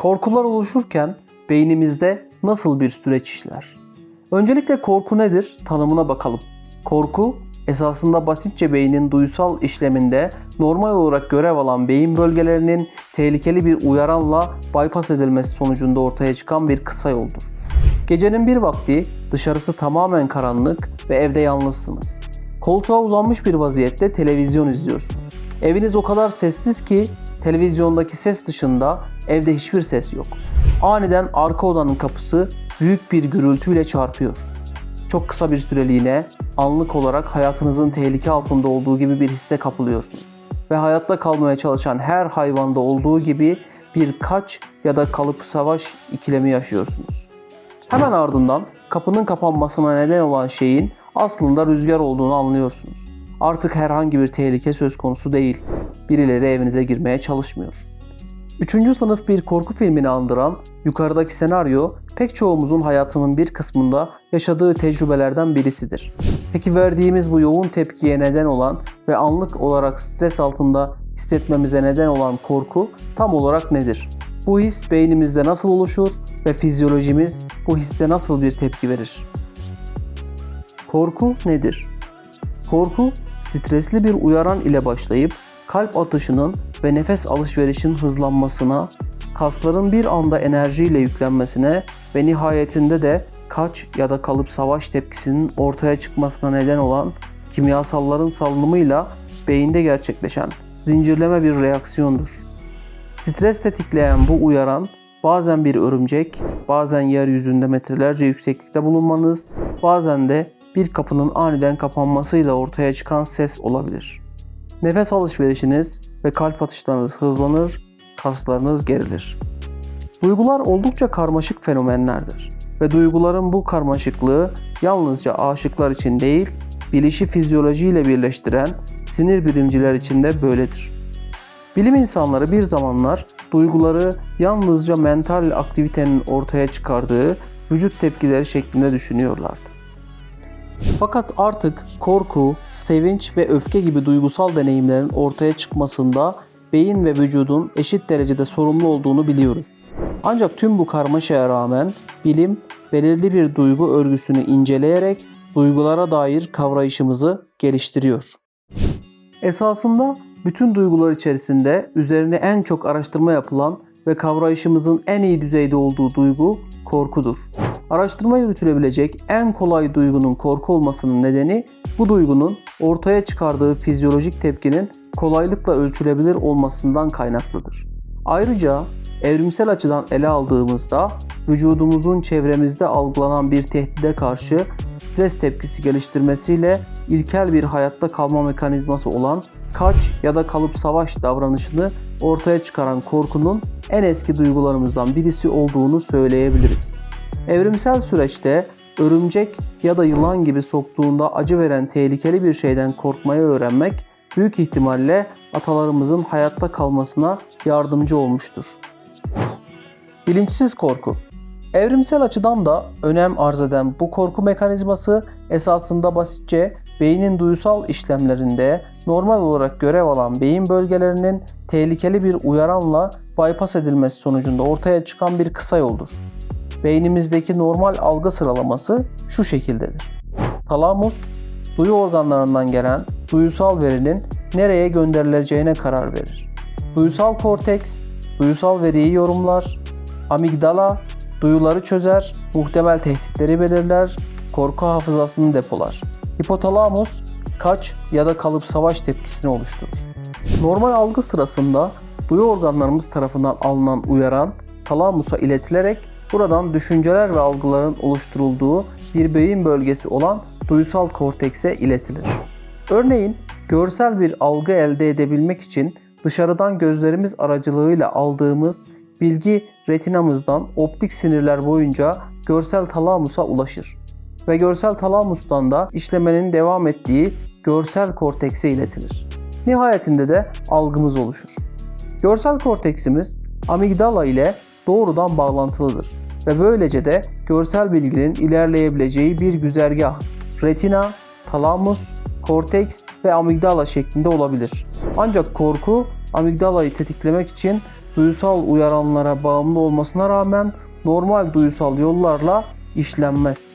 Korkular oluşurken beynimizde nasıl bir süreç işler? Öncelikle korku nedir? Tanımına bakalım. Korku esasında basitçe beynin duysal işleminde normal olarak görev alan beyin bölgelerinin tehlikeli bir uyaranla bypass edilmesi sonucunda ortaya çıkan bir kısa yoldur. Gecenin bir vakti dışarısı tamamen karanlık ve evde yalnızsınız. Koltuğa uzanmış bir vaziyette televizyon izliyorsunuz. Eviniz o kadar sessiz ki televizyondaki ses dışında evde hiçbir ses yok. Aniden arka odanın kapısı büyük bir gürültüyle çarpıyor. Çok kısa bir süreliğine anlık olarak hayatınızın tehlike altında olduğu gibi bir hisse kapılıyorsunuz. Ve hayatta kalmaya çalışan her hayvanda olduğu gibi bir kaç ya da kalıp savaş ikilemi yaşıyorsunuz. Hemen ardından kapının kapanmasına neden olan şeyin aslında rüzgar olduğunu anlıyorsunuz. Artık herhangi bir tehlike söz konusu değil. Birileri evinize girmeye çalışmıyor. Üçüncü sınıf bir korku filmini andıran yukarıdaki senaryo pek çoğumuzun hayatının bir kısmında yaşadığı tecrübelerden birisidir. Peki verdiğimiz bu yoğun tepkiye neden olan ve anlık olarak stres altında hissetmemize neden olan korku tam olarak nedir? Bu his beynimizde nasıl oluşur ve fizyolojimiz bu hisse nasıl bir tepki verir? Korku nedir? Korku, stresli bir uyaran ile başlayıp kalp atışının ve nefes alışverişin hızlanmasına, kasların bir anda enerjiyle yüklenmesine ve nihayetinde de kaç ya da kalıp savaş tepkisinin ortaya çıkmasına neden olan kimyasalların salınımıyla beyinde gerçekleşen zincirleme bir reaksiyondur. Stres tetikleyen bu uyaran bazen bir örümcek, bazen yeryüzünde metrelerce yükseklikte bulunmanız, bazen de bir kapının aniden kapanmasıyla ortaya çıkan ses olabilir. Nefes alışverişiniz ve kalp atışlarınız hızlanır, kaslarınız gerilir. Duygular oldukça karmaşık fenomenlerdir ve duyguların bu karmaşıklığı yalnızca aşıklar için değil, bilişi fizyolojiyle birleştiren sinir bilimciler için de böyledir. Bilim insanları bir zamanlar duyguları yalnızca mental aktivitenin ortaya çıkardığı vücut tepkileri şeklinde düşünüyorlardı. Fakat artık korku, sevinç ve öfke gibi duygusal deneyimlerin ortaya çıkmasında beyin ve vücudun eşit derecede sorumlu olduğunu biliyoruz. Ancak tüm bu karmaşaya rağmen bilim belirli bir duygu örgüsünü inceleyerek duygulara dair kavrayışımızı geliştiriyor. Esasında bütün duygular içerisinde üzerine en çok araştırma yapılan ve kavrayışımızın en iyi düzeyde olduğu duygu korkudur. Araştırma yürütülebilecek en kolay duygunun korku olmasının nedeni bu duygunun ortaya çıkardığı fizyolojik tepkinin kolaylıkla ölçülebilir olmasından kaynaklıdır. Ayrıca evrimsel açıdan ele aldığımızda vücudumuzun çevremizde algılanan bir tehdide karşı stres tepkisi geliştirmesiyle ilkel bir hayatta kalma mekanizması olan kaç ya da kalıp savaş davranışını ortaya çıkaran korkunun en eski duygularımızdan birisi olduğunu söyleyebiliriz. Evrimsel süreçte örümcek ya da yılan gibi soktuğunda acı veren tehlikeli bir şeyden korkmayı öğrenmek büyük ihtimalle atalarımızın hayatta kalmasına yardımcı olmuştur. Bilinçsiz korku Evrimsel açıdan da önem arz eden bu korku mekanizması esasında basitçe beynin duysal işlemlerinde normal olarak görev alan beyin bölgelerinin tehlikeli bir uyaranla bypass edilmesi sonucunda ortaya çıkan bir kısa yoldur. Beynimizdeki normal algı sıralaması şu şekildedir. Talamus, duyu organlarından gelen duyusal verinin nereye gönderileceğine karar verir. Duyusal korteks, duyusal veriyi yorumlar. Amigdala, duyuları çözer, muhtemel tehditleri belirler, korku hafızasını depolar. Hipotalamus, kaç ya da kalıp savaş tepkisini oluşturur. Normal algı sırasında duyu organlarımız tarafından alınan uyaran talamusa iletilerek buradan düşünceler ve algıların oluşturulduğu bir beyin bölgesi olan duyusal kortekse iletilir. Örneğin görsel bir algı elde edebilmek için dışarıdan gözlerimiz aracılığıyla aldığımız bilgi retinamızdan optik sinirler boyunca görsel talamusa ulaşır ve görsel talamustan da işlemenin devam ettiği görsel kortekse iletilir. Nihayetinde de algımız oluşur. Görsel korteksimiz amigdala ile doğrudan bağlantılıdır ve böylece de görsel bilginin ilerleyebileceği bir güzergah retina, talamus, korteks ve amigdala şeklinde olabilir. Ancak korku amigdalayı tetiklemek için duysal uyaranlara bağımlı olmasına rağmen normal duysal yollarla işlenmez.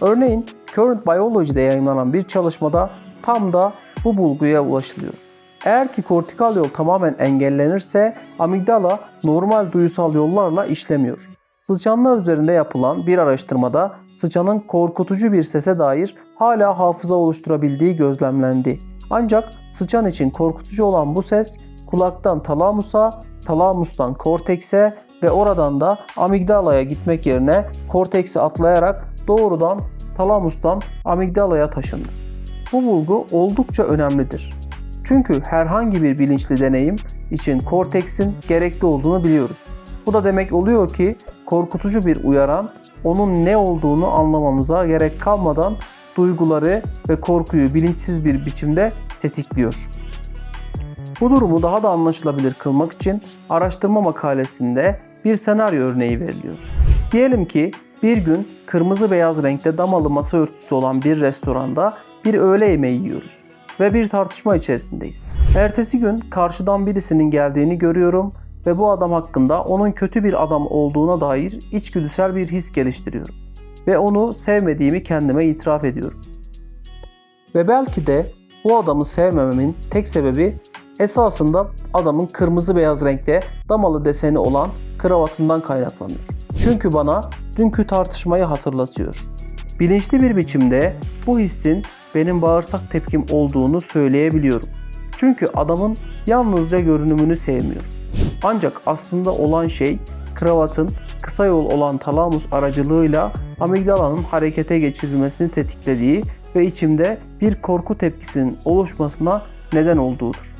Örneğin Current Biology'de yayınlanan bir çalışmada tam da bu bulguya ulaşılıyor. Eğer ki kortikal yol tamamen engellenirse amigdala normal duysal yollarla işlemiyor. Sıçanlar üzerinde yapılan bir araştırmada sıçanın korkutucu bir sese dair hala hafıza oluşturabildiği gözlemlendi. Ancak sıçan için korkutucu olan bu ses kulaktan talamusa, talamustan kortekse ve oradan da amigdalaya gitmek yerine korteksi atlayarak doğrudan talamustan amigdalaya taşındı. Bu bulgu oldukça önemlidir. Çünkü herhangi bir bilinçli deneyim için korteksin gerekli olduğunu biliyoruz. Bu da demek oluyor ki korkutucu bir uyaran onun ne olduğunu anlamamıza gerek kalmadan duyguları ve korkuyu bilinçsiz bir biçimde tetikliyor. Bu durumu daha da anlaşılabilir kılmak için araştırma makalesinde bir senaryo örneği veriliyor. Diyelim ki bir gün kırmızı beyaz renkte damalı masa örtüsü olan bir restoranda bir öğle yemeği yiyoruz ve bir tartışma içerisindeyiz. Ertesi gün karşıdan birisinin geldiğini görüyorum ve bu adam hakkında onun kötü bir adam olduğuna dair içgüdüsel bir his geliştiriyorum ve onu sevmediğimi kendime itiraf ediyorum. Ve belki de bu adamı sevmememin tek sebebi esasında adamın kırmızı beyaz renkte damalı deseni olan kravatından kaynaklanıyor. Çünkü bana dünkü tartışmayı hatırlatıyor. Bilinçli bir biçimde bu hissin benim bağırsak tepkim olduğunu söyleyebiliyorum. Çünkü adamın yalnızca görünümünü sevmiyorum. Ancak aslında olan şey kravatın kısa yol olan talamus aracılığıyla amigdalanın harekete geçirilmesini tetiklediği ve içimde bir korku tepkisinin oluşmasına neden olduğudur.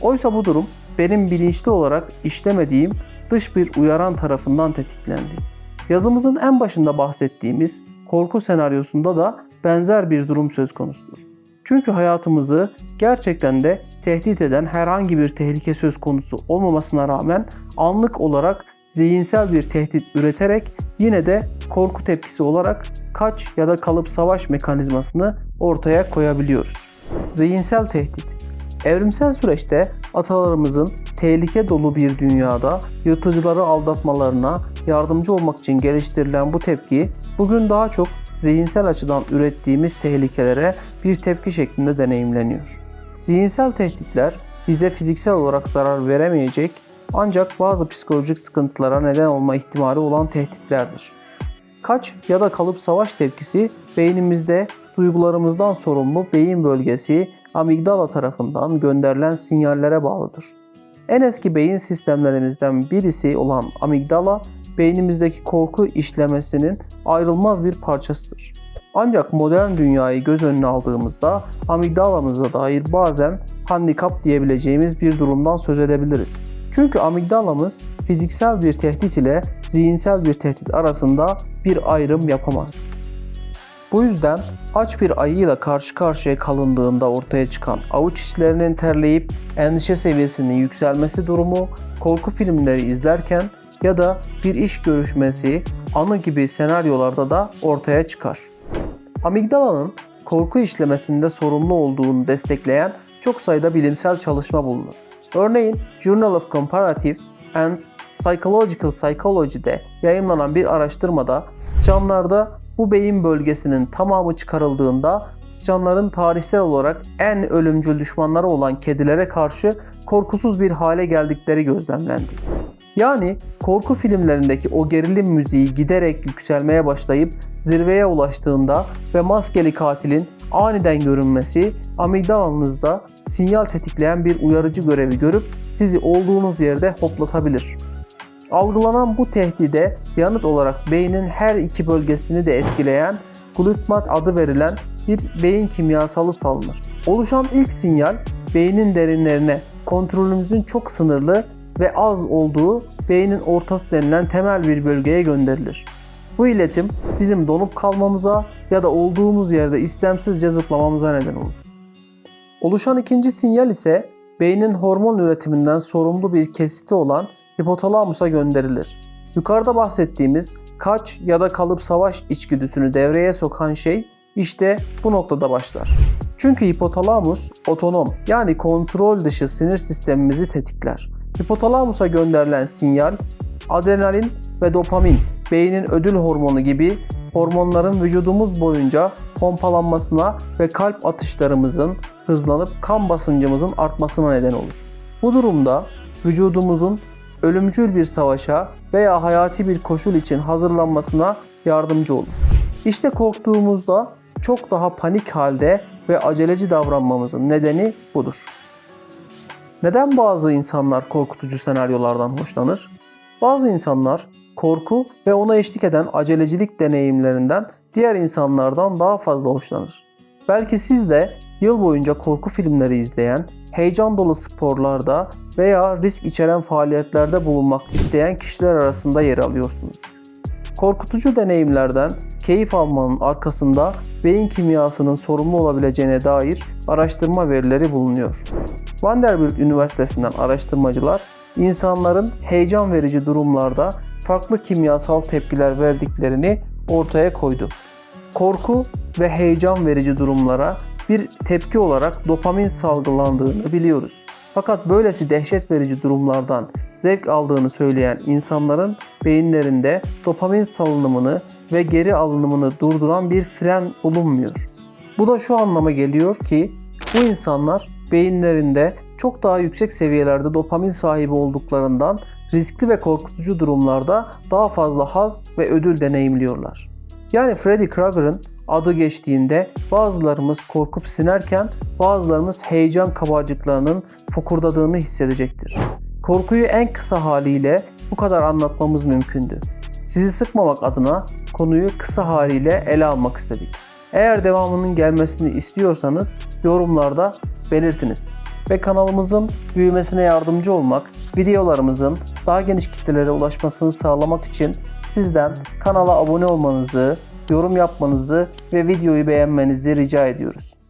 Oysa bu durum benim bilinçli olarak işlemediğim dış bir uyaran tarafından tetiklendi. Yazımızın en başında bahsettiğimiz korku senaryosunda da benzer bir durum söz konusudur. Çünkü hayatımızı gerçekten de tehdit eden herhangi bir tehlike söz konusu olmamasına rağmen anlık olarak zihinsel bir tehdit üreterek yine de korku tepkisi olarak kaç ya da kalıp savaş mekanizmasını ortaya koyabiliyoruz. Zihinsel tehdit Evrimsel süreçte atalarımızın tehlike dolu bir dünyada yırtıcıları aldatmalarına yardımcı olmak için geliştirilen bu tepki bugün daha çok zihinsel açıdan ürettiğimiz tehlikelere bir tepki şeklinde deneyimleniyor. Zihinsel tehditler bize fiziksel olarak zarar veremeyecek ancak bazı psikolojik sıkıntılara neden olma ihtimali olan tehditlerdir. Kaç ya da kalıp savaş tepkisi beynimizde duygularımızdan sorumlu beyin bölgesi amigdala tarafından gönderilen sinyallere bağlıdır. En eski beyin sistemlerimizden birisi olan amigdala, beynimizdeki korku işlemesinin ayrılmaz bir parçasıdır. Ancak modern dünyayı göz önüne aldığımızda amigdalamıza dair bazen handikap diyebileceğimiz bir durumdan söz edebiliriz. Çünkü amigdalamız fiziksel bir tehdit ile zihinsel bir tehdit arasında bir ayrım yapamaz. Bu yüzden aç bir ayıyla karşı karşıya kalındığında ortaya çıkan avuç içlerinin terleyip endişe seviyesinin yükselmesi durumu korku filmleri izlerken ya da bir iş görüşmesi, anı gibi senaryolarda da ortaya çıkar. Amigdalanın korku işlemesinde sorumlu olduğunu destekleyen çok sayıda bilimsel çalışma bulunur. Örneğin Journal of Comparative and Psychological Psychology'de yayınlanan bir araştırmada sıçanlarda bu beyin bölgesinin tamamı çıkarıldığında sıçanların tarihsel olarak en ölümcül düşmanları olan kedilere karşı korkusuz bir hale geldikleri gözlemlendi. Yani korku filmlerindeki o gerilim müziği giderek yükselmeye başlayıp zirveye ulaştığında ve maskeli katilin aniden görünmesi amigdalanızda sinyal tetikleyen bir uyarıcı görevi görüp sizi olduğunuz yerde hoplatabilir. Algılanan bu tehdide yanıt olarak beynin her iki bölgesini de etkileyen glutamat adı verilen bir beyin kimyasalı salınır. Oluşan ilk sinyal beynin derinlerine kontrolümüzün çok sınırlı ve az olduğu beynin ortası denilen temel bir bölgeye gönderilir. Bu iletim bizim donup kalmamıza ya da olduğumuz yerde istemsizce zıplamamıza neden olur. Oluşan ikinci sinyal ise beynin hormon üretiminden sorumlu bir kesiti olan hipotalamusa gönderilir. Yukarıda bahsettiğimiz kaç ya da kalıp savaş içgüdüsünü devreye sokan şey işte bu noktada başlar. Çünkü hipotalamus otonom yani kontrol dışı sinir sistemimizi tetikler Hipotalamusa gönderilen sinyal, adrenalin ve dopamin, beynin ödül hormonu gibi hormonların vücudumuz boyunca pompalanmasına ve kalp atışlarımızın hızlanıp kan basıncımızın artmasına neden olur. Bu durumda vücudumuzun ölümcül bir savaşa veya hayati bir koşul için hazırlanmasına yardımcı olur. İşte korktuğumuzda çok daha panik halde ve aceleci davranmamızın nedeni budur. Neden bazı insanlar korkutucu senaryolardan hoşlanır? Bazı insanlar korku ve ona eşlik eden acelecilik deneyimlerinden diğer insanlardan daha fazla hoşlanır. Belki siz de yıl boyunca korku filmleri izleyen, heyecan dolu sporlarda veya risk içeren faaliyetlerde bulunmak isteyen kişiler arasında yer alıyorsunuz. Korkutucu deneyimlerden keyif almanın arkasında beyin kimyasının sorumlu olabileceğine dair araştırma verileri bulunuyor. Vanderbilt Üniversitesi'nden araştırmacılar insanların heyecan verici durumlarda farklı kimyasal tepkiler verdiklerini ortaya koydu. Korku ve heyecan verici durumlara bir tepki olarak dopamin salgılandığını biliyoruz. Fakat böylesi dehşet verici durumlardan zevk aldığını söyleyen insanların beyinlerinde dopamin salınımını ve geri alınımını durduran bir fren bulunmuyor. Bu da şu anlama geliyor ki bu insanlar beyinlerinde çok daha yüksek seviyelerde dopamin sahibi olduklarından riskli ve korkutucu durumlarda daha fazla haz ve ödül deneyimliyorlar. Yani Freddy Krueger'ın adı geçtiğinde bazılarımız korkup sinerken bazılarımız heyecan kabarcıklarının fokurdadığını hissedecektir. Korkuyu en kısa haliyle bu kadar anlatmamız mümkündü. Sizi sıkmamak adına konuyu kısa haliyle ele almak istedik. Eğer devamının gelmesini istiyorsanız yorumlarda belirtiniz. Ve kanalımızın büyümesine yardımcı olmak, videolarımızın daha geniş kitlelere ulaşmasını sağlamak için sizden kanala abone olmanızı, yorum yapmanızı ve videoyu beğenmenizi rica ediyoruz.